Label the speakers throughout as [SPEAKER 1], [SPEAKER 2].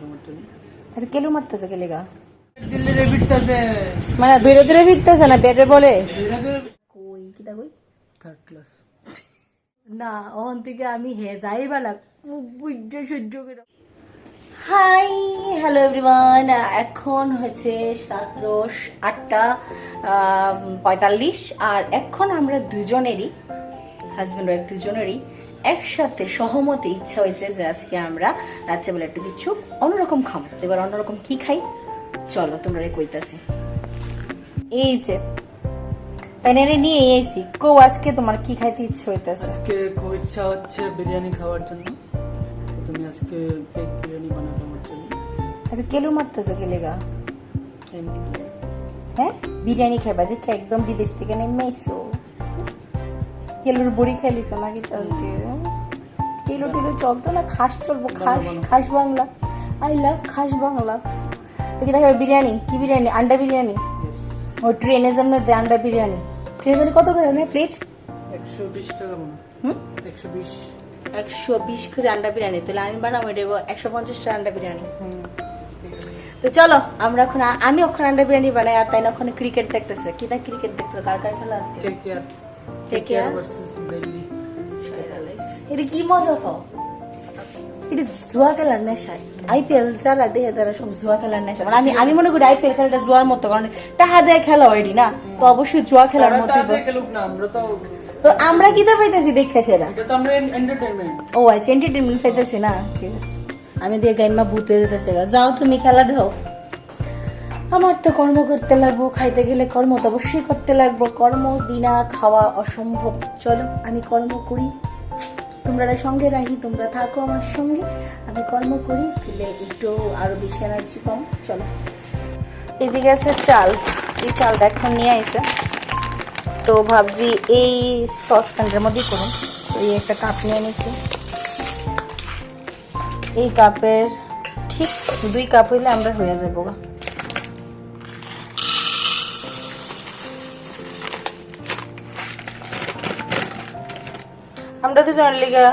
[SPEAKER 1] তোমার জন্য
[SPEAKER 2] আরে কেলু মারতেছে কে লেগা
[SPEAKER 1] দিল্লি
[SPEAKER 2] মানে দূরে দূরে ভিড়তেছে না বেডে বলে? কই? কই?
[SPEAKER 1] থার্ড ক্লাস
[SPEAKER 2] না ওখান থেকে আমি হে যাই বেলা। বুঝতে সহ্য করে। হাই হ্যালো এভরিওয়ান এখন হচ্ছে সাতশো আটটা পঁয়তাল্লিশ আর এখন আমরা দুজনেরই হাজব্যান্ড ওয়াইফ দুজনেরই একসাথে সহমতে ইচ্ছা হয়েছে যে আজকে আমরা রাত্রেবেলা একটু কিছু অন্যরকম তো এবার অন্যরকম কি খাই? চলো তোমরা কইতাছি। এই যে প্যানেরে নিয়ে এসেছি। কো আজকে তোমার কি খাইতে ইচ্ছে হইতাছে?
[SPEAKER 1] আজকে খুব ইচ্ছা হচ্ছে বিরিয়ানি খাওয়ার জন্য। তুমি আজকে বিরিয়ানি বানাবে আমার জন্য।
[SPEAKER 2] আচ্ছা কেলু মারতেছো কে লেগা? হ্যাঁ? বিরিয়ানি খাইবা দেখে একদম বিদেশ থেকে নেমে কেলুর বড়ি খেলিস নাকি? তো আজকে কেলো টেলো চলতো না খাস চলবো খাস। খাস বাংলা। আই লাভ খাস বাংলা। কি দেখাবে বিরিয়ানি কি বিরিয়ানি? আন্ডা বিরিয়ানি। ও ট্রেনে যেমন দেয় আন্ডা বিরিয়ানি। ট্রেনে কত করে নেয় প্লেট
[SPEAKER 1] একশো বিশ টাকা
[SPEAKER 2] হুম?
[SPEAKER 1] একশো বিশ।
[SPEAKER 2] একশো বিশ করে আন্ডা বিরিয়ানি। তাহলে আমি বানাবো এটা একশো পঞ্চাশ টাকা আন্ডা বিরিয়ানি।
[SPEAKER 1] হুম
[SPEAKER 2] তো চলো আমরা এখন আমি ওখানে আন্ডা বিরিয়ানি বানাই আর তাই না ওখানে ক্রিকেট দেখতেছে। কি না ক্রিকেট দেখতেছে? কার কার খেলা আজকে? Take care.
[SPEAKER 1] ভার্সেস দিল্লি
[SPEAKER 2] এটা কি মজা পাও এটা জুয়া খেলার নেশা আইপিএল যারা দেখে তারা সব জুয়া খেলার নেশা মানে আমি আমি মনে করি আইপিএল খেলাটা জুয়ার মতো কারণ টাকা দেয় খেলা ওইটি না তো অবশ্যই জুয়া খেলার মতো
[SPEAKER 1] তো
[SPEAKER 2] আমরা কি তো পাইতেছি দেখে
[SPEAKER 1] এন্টারটেনমেন্ট
[SPEAKER 2] ও আচ্ছা এন্টারটেনমেন্ট পাইতেছি না ঠিক আছে আমি দিয়ে গাইমা ভূতে দিতেছে যাও তুমি খেলা দেও আমার তো কর্ম করতে লাগবো, খাইতে গেলে কর্ম তো অবশ্যই করতে লাগবো। কর্ম বিনা খাওয়া অসম্ভব। চলো, আমি কর্ম করি। তোমরা সঙ্গে রাখি তোমরা থাকো আমার সঙ্গে। আমি কর্ম করি, দিলে একটু আরও বেশি এনার্জি কম চলো। এদিকে আছে চাল। এই চালটা এখন নিয়ে আইছে। তো ভাবছি এই সসপ্যানটার মধ্যেই করুন। এই একটা কাপ নিয়ে নিছি। এই কাপের ঠিক দুই কাপ হইলে আমরা হয়ে যাব গা। আমরা তো জানলি গা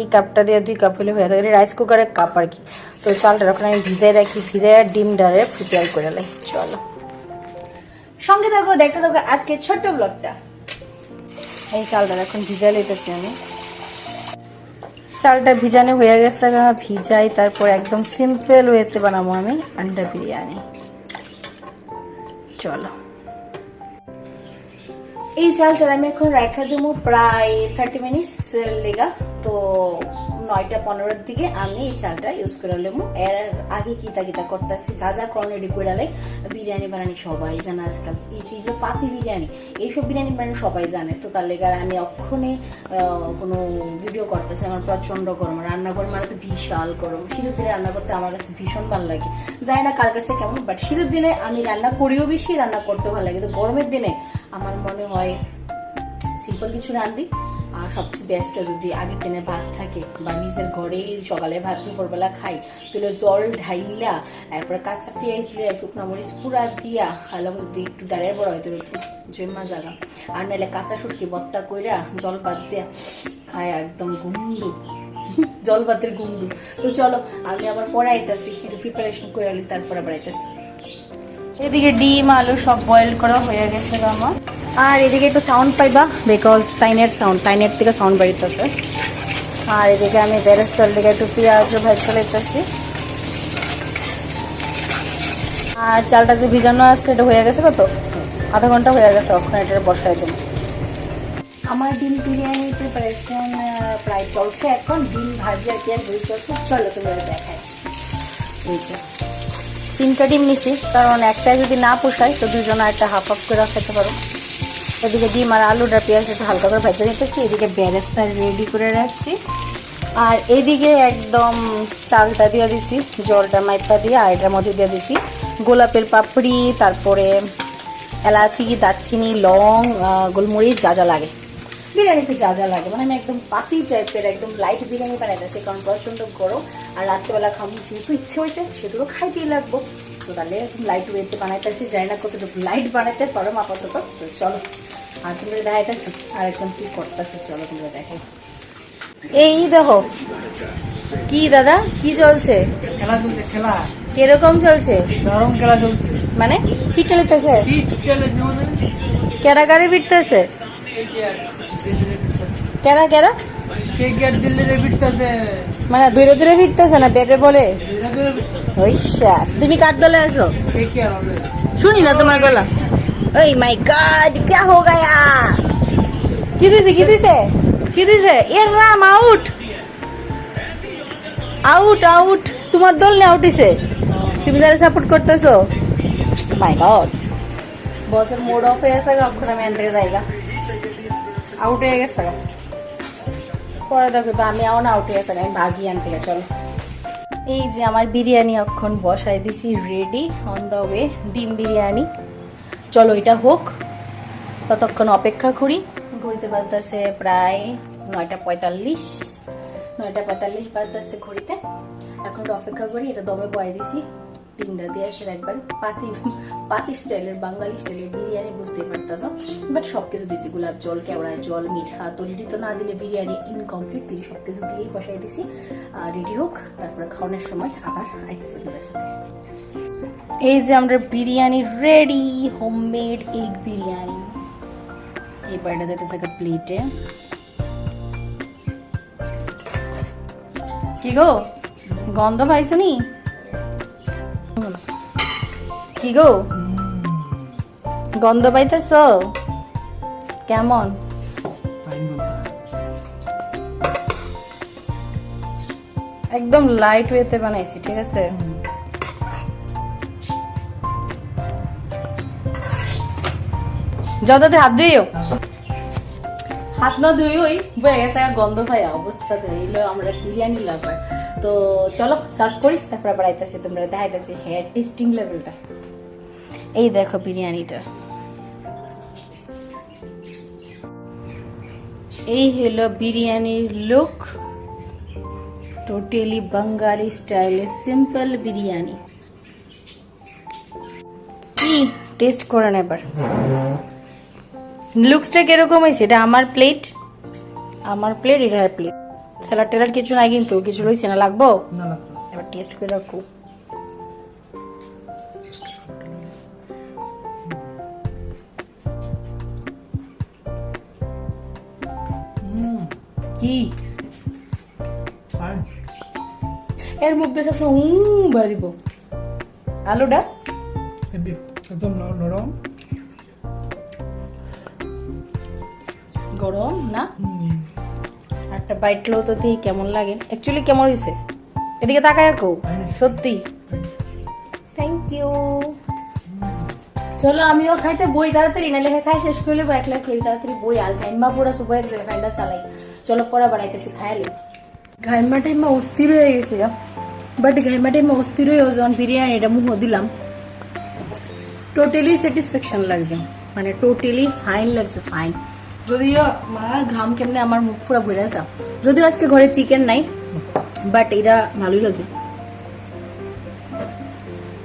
[SPEAKER 2] এই কাপটা দিয়ে দুই কাপ হলে হয়ে যাবে। রাইস কুকারের কাপ আর কি। তো চালটা এখন আমি ভিজাই রাখি, ভিজাই ডিম ডারে প্রিপেয়ার করে লাই। চলো। সঙ্গে থাকো, দেখতে থাকো আজকে ছোট্ট ব্লগটা এই চালটা এখন ভিজাই লইতেছি আমি। চালটা ভিজানো হয়ে গেছে ভিজাই তারপর একদম সিম্পল ওয়েতে বানাবো আমি আন্ডা বিরিয়ানি। চলো। এই চালটা আমি এখন রাখা দেবো প্রায় থার্টি মিনিটস লেগা তো নয়টা পনেরোর দিকে আমি এই চালটা ইউজ করে নেব এর আগে কিতা কিতা করতেছি, যা যা কর্ন রেডি করে বিরিয়ানি বানানি সবাই জানে আজকাল। এই যে পাতি বিরিয়ানি, এইসব বিরিয়ানি বানানি সবাই জানে। তো তার লেগে আমি অক্ষণে কোনো ভিডিও করতেছি আমার প্রচণ্ড গরম, রান্না করে মানে তো বিশাল গরম। শীতের দিনে রান্না করতে আমার কাছে ভীষণ ভালো লাগে। জানি না কার কাছে কেমন বাট শীতের দিনে আমি রান্না করিও বেশি, রান্না করতে ভালো লাগে। তো গরমের দিনে আমার মনে হয় সিম্পল কিছু রান্ধি। আর সবচেয়ে বেস্ট যদি আগের দিনে ভাত থাকে বা নিজের ঘরেই সকালে ভাত, দুপুরবেলা খাই তাহলে জল ঢাইলা তারপরে কাঁচা পেঁয়াজ দিয়ে, শুকনো মরিচ পুরা দিয়া হালাম যদি একটু ডালের বড় হয়, তাহলে জমা জাগা আর নাহলে কাঁচা শুটকি বত্তা কইরা জল বাদ দিয়া খায় একদম গুন্ডু জল বাতের গুন্ডু তো চলো, আমি আবার পরে একটু প্রিপারেশন করে আলি তারপরে আবার আইতাছি। এদিকে ডিম, আলু সব বয়েল করা হয়ে গেছে আমার। আর এদিকে একটু সাউন্ড পাইবা বিকজ টাইনের সাউন্ড টাইনের থেকে সাউন্ড বাড়িতেছে। আর এদিকে আমি বেরেস্তার দিকে একটু পেঁয়াজ ভাজ চলাইতেছি আর চালটা যে ভিজানো আছে, এটা হয়ে গেছে কত? আধা ঘণ্টা হয়ে গেছে ওখানে এটা বসাই দেবো। আমার ডিম বিরিয়ানির প্রিপারেশন প্রায় চলছে এখন। ডিম ভাজি আর পেঁয়াজ ভেজে চলছে। চলো তুমি দেখাই। এই যে, তিনটা ডিম নিচ্ছি কারণ একটা যদি না পোষায়, তো দুজন একটা হাফ হাফ করে খেতে পারো। এদিকে ডিম আর আলুটা পেঁয়াজ একটু হালকা করে ভেজে নিতেছি, এদিকে বেরেস্তা রেডি করে রাখছি। আর এদিকে একদম চালটা দিয়ে দিছি, জলটা মাইপা দিয়ে, আর এটার মধ্যে দিয়ে দিছি গোলাপের পাপড়ি, তারপরে এলাচি, দারচিনি, লং গোলমরিচ, যা যা লাগে। বিরিয়ানিতে যা যা লাগে মানে আমি একদম পাতি টাইপের একদম লাইট বিরিয়ানি বানাইতেছি, কারণ প্রচণ্ড গরম, আর রাত্রেবেলা খাব যেহেতু ইচ্ছে হয়েছে সেগুলো খাইতেই লাগবো। তো তাহলে লাইট ওয়েতে বানাইতেছি জানি না কতটুকু লাইট বানাইতে পারো আপাতত। তো চলো আর তোমরা দেখাইতেছি আর একজন কি করতেছে চলো তোমরা দেখাই। এই দেখো কি দাদা কি চলছে
[SPEAKER 1] খেলা চলছে খেলা।
[SPEAKER 2] কীরকম চলছে
[SPEAKER 1] গরম খেলা চলছে।
[SPEAKER 2] মানে
[SPEAKER 1] কি চলে যেমন
[SPEAKER 2] কেডা গাড়ি
[SPEAKER 1] বিটতেছে
[SPEAKER 2] কেডা কেডা?
[SPEAKER 1] কে কি আর দিল্লিরে বিটতেছে
[SPEAKER 2] মানে দূরে দূরে ফিরতেছে না? বেড়ে বলে? তুমি কার দলে
[SPEAKER 1] আসো
[SPEAKER 2] শুনি না তোমার গলা। ওই মাই গড কে হো গায়া? কি দিছে কি দিছে? কি দিছে? এর রাম, আউট! Out out! তোমার দল না আউটিছে তুমি যারা সাপোর্ট করতেছো? My god. বসের মোড অফ হয়ে গেছে গা আমি এন থেকে যাইগা। আউট হয়ে গেছে পরে দেখো আমি এমন আউট গেছে, আমি ভাগি আনতে চলো। এই যে আমার বিরিয়ানি অক্ষণ বসাই দিছি রেডি অন দ্য ওয়ে ডিম বিরিয়ানি। চলো এটা হোক, ততক্ষণ অপেক্ষা করি। ঘড়িতে বাজতেছে প্রায় নয়টা পঁয়তাল্লিশ নয়টা পঁয়তাল্লিশ বাজতেছে ঘড়িতে। এখন অপেক্ষা করি, এটা দমে বয়ে দিছি। ডিমটা দিয়ে আসলে একবার পাতি পাতি স্টাইলের বাঙালি স্টাইলের বিরিয়ানি বুঝতেই পারতাম বাট সব কিছু দিছি, গোলাপ জল, কেওড়া জল, মিঠা তলিটি তো না দিলে বিরিয়ানি ইনকমপ্লিট দিয়ে সব কিছু দিয়েই বসাই দিছি। আর রেডি হোক, তারপরে খাওয়ানোর সময় আবার আইতেছে তোমার সাথে। এই যে আমরা biryani ready homemade egg biryani. এই এটা যেতেছে একটা প্লেটে কি গো? গন্ধ পাইছো নি? কি গো? গন্ধ পাইতেছ? কেমন? একদম লাইট ওয়েতে বানাইছি, ঠিক আছে? যততে হাত দিও হাত না ধুই ওই বয়ে গেছে, গন্ধ পাই অবস্থাতে এইলো আমরা বিরিয়ানি লাভার। তো চলো সার্ভ করি, তারপর আবার আইতাছি, তোমরা দেখাইতেছি হেয়ার টেস্টিং লেভেলটা এই দেখো বিরিয়ানিটা। এই হলো বিরিয়ানির লুক টোটালি বাঙালি স্টাইলের সিম্পল বিরিয়ানি। কি টেস্ট করেন এবার? লুকসটা কীরকম হয়েছে? এটা আমার প্লেট আমার প্লেট এটার প্লেট স্যালাড টেলার কিছু নাই কিন্তু কিছু রয়েছে না লাগবো? এবার টেস্ট করে রাখো। কি? এর মধ্যে সবসময় হুম বাড়িব। আলুটা?
[SPEAKER 1] একদম নরম।
[SPEAKER 2] গরম না? একটা বাইট লো তো দেখি কেমন লাগে। অ্যাকচুয়ালি কেমন হয়েছে এদিকে তাকায় কো সত্যি। থ্যাংক ইউ চলো আমিও খাইতে বই তাড়াতাড়ি না লেখা খাই শেষ করলে বা একলা খাই তাড়াতাড়ি বই। আর ঘাইমা পুরা সুপার গেছে ফ্যানটা চালাই। চলো পড়া বাড়াইতেছি খাইলে ঘাইমা টাইমা অস্থির হয়ে গেছে বাট ঘাইমা টাইমা অস্থির হয়ে যখন বিরিয়ানিটা মুখ দিলাম। টোটালি স্যাটিসফ্যাকশন লাগছে। মানে টোটালি ফাইন লাগছে ফাইন যদিও আমার ঘাম কেমনে আমার মুখ পুরো ভরে আছে। যদিও আজকে ঘরে চিকেন নাই বাট এটা ভালোই লাগছে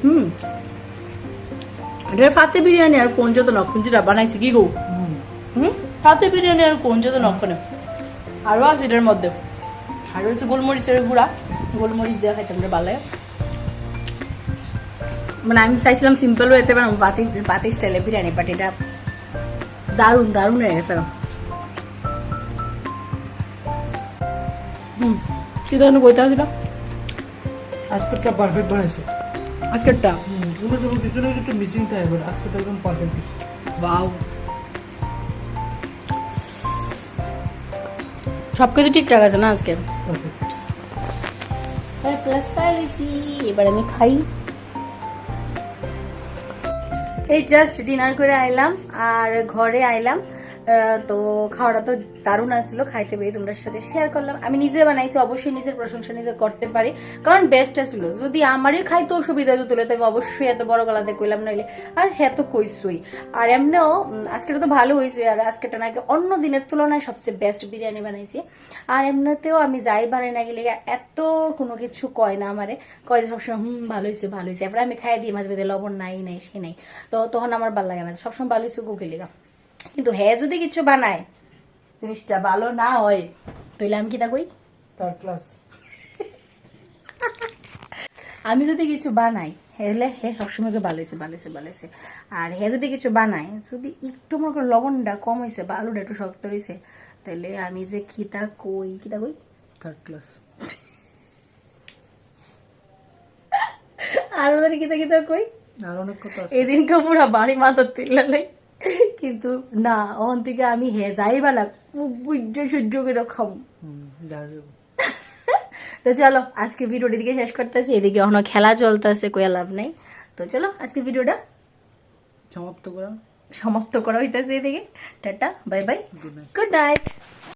[SPEAKER 2] হুম। এটা ফাতে বিরিয়ানি আর কোন যত নক্ষুঞ্জিটা বানাইছে কি গো?
[SPEAKER 1] হুম।
[SPEAKER 2] ফাতে বিরিয়ানি আর কোন যত নক্ষণে আরও আছে এটার মধ্যে। আর হচ্ছে গোলমরিচের গুঁড়া। গোলমরিচ দেওয়া খাইতে আমরা লাগে। মানে আমি চাইছিলাম সিম্পল হইতে পারব পাতি পাতি স্টাইলে বিরিয়ানি বাট এটা দারুণ দারুণ হয়ে গেছে। হুম কি ধরনের বইতে আসছিল
[SPEAKER 1] আজকেরটা পারফেক্ট বানাইছে।
[SPEAKER 2] আজকেরটা?
[SPEAKER 1] হুম কোনো সময় কিছু না কিছু মিসিং থাকে বাট আজকেরটা একদম পারফেক্ট
[SPEAKER 2] ওয়াও সবকিছু ঠিকঠাক আছে না আজকে? প্লাস পাইছি এবার আমি খাই। এই জাস্ট ডিনার করে আইলাম আর ঘরে আইলাম। তো খাওয়াটা তো দারুণ আসলো, খাইতে পেয়ে তোমাদের সাথে শেয়ার করলাম। আমি নিজে বানাইছি, অবশ্যই নিজের প্রশংসা নিজে করতে পারি। কারণ বেস্ট আসলো। যদি আমারই খাইতে অসুবিধা হতো তাহলে আমি অবশ্যই এত বড় গলাতে কইলাম নইলে। আর হ্যাঁ তো কইসই। আর এমনিও আজকেটা তো ভালো হয়েছে আর আজকেটা নাকি অন্য দিনের তুলনায় সবচেয়ে বেস্ট বিরিয়ানি বানাইছি। আর এমনিতেও আমি যাই বানাই না গেলে এত কোনো কিছু কয় না আমারে। কয় যে সবসময়, হুম, ভালো হয়েছে ভালো হয়েছে এরপরে আমি খাই দিই, মাঝে মাঝে লবণ নাই নাই, সে নাই। তো তখন আমার ভালো লাগে না। সবসময় ভালো হয়েছে গুগলি কিন্তু হ্যাঁ যদি কিছু বানায় জিনিসটা ভালো না হয় তাহলে আমি কি তা কই?
[SPEAKER 1] থার্ড ক্লাস
[SPEAKER 2] আমি যদি কিছু বানাই হেলে হে সবসময় ভালো হয়েছে ভালো হয়েছে ভালো হয়েছে আর হে যদি কিছু বানাই যদি একটু মনে করো লবণটা কম হয়েছে বা আলুটা একটু শক্ত হয়েছে তাহলে আমি যে খিতা কই কিতা কই?
[SPEAKER 1] থার্ড ক্লাস
[SPEAKER 2] আর ওদের কিতা কিতা কই?
[SPEAKER 1] আর অনেক কথা আছে।
[SPEAKER 2] এদিন পুরা বাড়ি মাথার তিল্লাই কিন্তু না ওখান থেকে আমি হে যাই বেলা বুঝ্য সহ্য করে খাব। তো চলো আজকে ভিডিওটি এদিকে শেষ করতেছি এদিকে এখনও খেলা চলতেছে কোয়া লাভ নেই। তো চলো আজকে ভিডিওটা
[SPEAKER 1] সমাপ্ত করা?
[SPEAKER 2] সমাপ্ত করা হইতেছে এদিকে। Tata bye bye. Good night